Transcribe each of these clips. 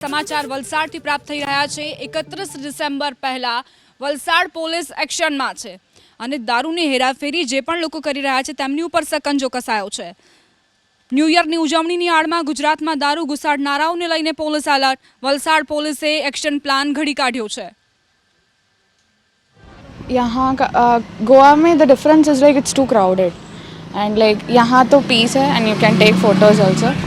સમાચાર વલસાડથી પ્રાપ્ત થઈ રહ્યા છે એકત્રીસ ડિસેમ્બર પહેલા વલસાડ પોલીસ એક્શનમાં છે અને દારૂની હેરાફેરી જે પણ લોકો કરી રહ્યા છે તેમની ઉપર સકંજો કસાયો છે ન્યૂ યરની ઉજવણીની આડમાં ગુજરાતમાં દારૂ ઘુસાડનારાઓને લઈને પોલીસ એલર્ટ વલસાડ પોલીસે એક્શન પ્લાન ઘડી કાઢ્યો છે यहाँ का uh, गोवा में the difference is like it's too crowded and like यहाँ तो पीस है and you can take photos also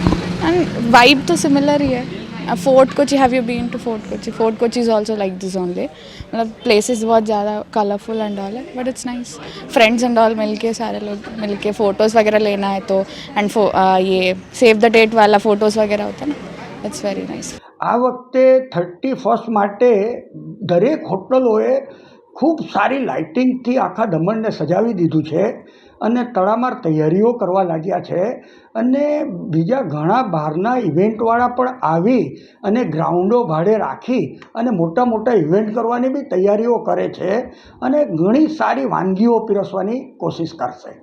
and vibe तो सिमिलर ही है Fort Kochi have you been to Fort Kochi Fort Kochi is also like this only मतलब places बहुत ज़्यादा colourful and all है but it's nice friends and all मिल के सारे लोग मिल के फ़ोटोज़ वगैरह लेना है तो एंड ये सेव द डेट वाला फ़ोटोज़ वगैरह होता है ना इट्स वेरी नाइस આ વખતે થર્ટી ફર્સ્ટ માટે દરેક હોટલોએ ખૂબ સારી લાઇટિંગથી આખા દમણને સજાવી દીધું છે અને તડામાર તૈયારીઓ કરવા લાગ્યા છે અને બીજા ઘણા બહારના ઇવેન્ટવાળા પણ આવી અને ગ્રાઉન્ડો ભાડે રાખી અને મોટા મોટા ઇવેન્ટ કરવાની બી તૈયારીઓ કરે છે અને ઘણી સારી વાનગીઓ પીરસવાની કોશિશ કરશે.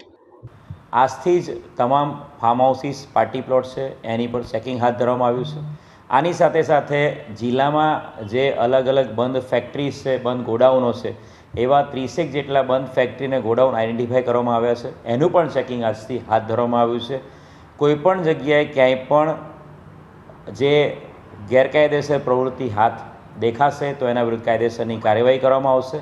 આજથી જ તમામ ફાર્મ હાઉસીસ પાર્ટી પ્લોટ છે, એની પર ચેકિંગ હાથ ધરવામાં આવ્યું છે. આની સાથે સાથે જિલ્લામાં જે અલગ અલગ બંધ ફેક્ટરીઝ છે, બંધ ગોડાઉનો છે, એવા ત્રીસેક જેટલા બંધ ફેક્ટરીને ગોડાઉન આઈડેન્ટિફાય કરવામાં આવ્યા છે. એનું પણ ચેકિંગ આજથી હાથ ધરવામાં આવ્યું છે. કોઈપણ જગ્યાએ ક્યાંય પણ જે ગેરકાયદેસર પ્રવૃત્તિ હાથ દેખાશે તો એના વિરુદ્ધ કાયદેસરની કાર્યવાહી કરવામાં આવશે.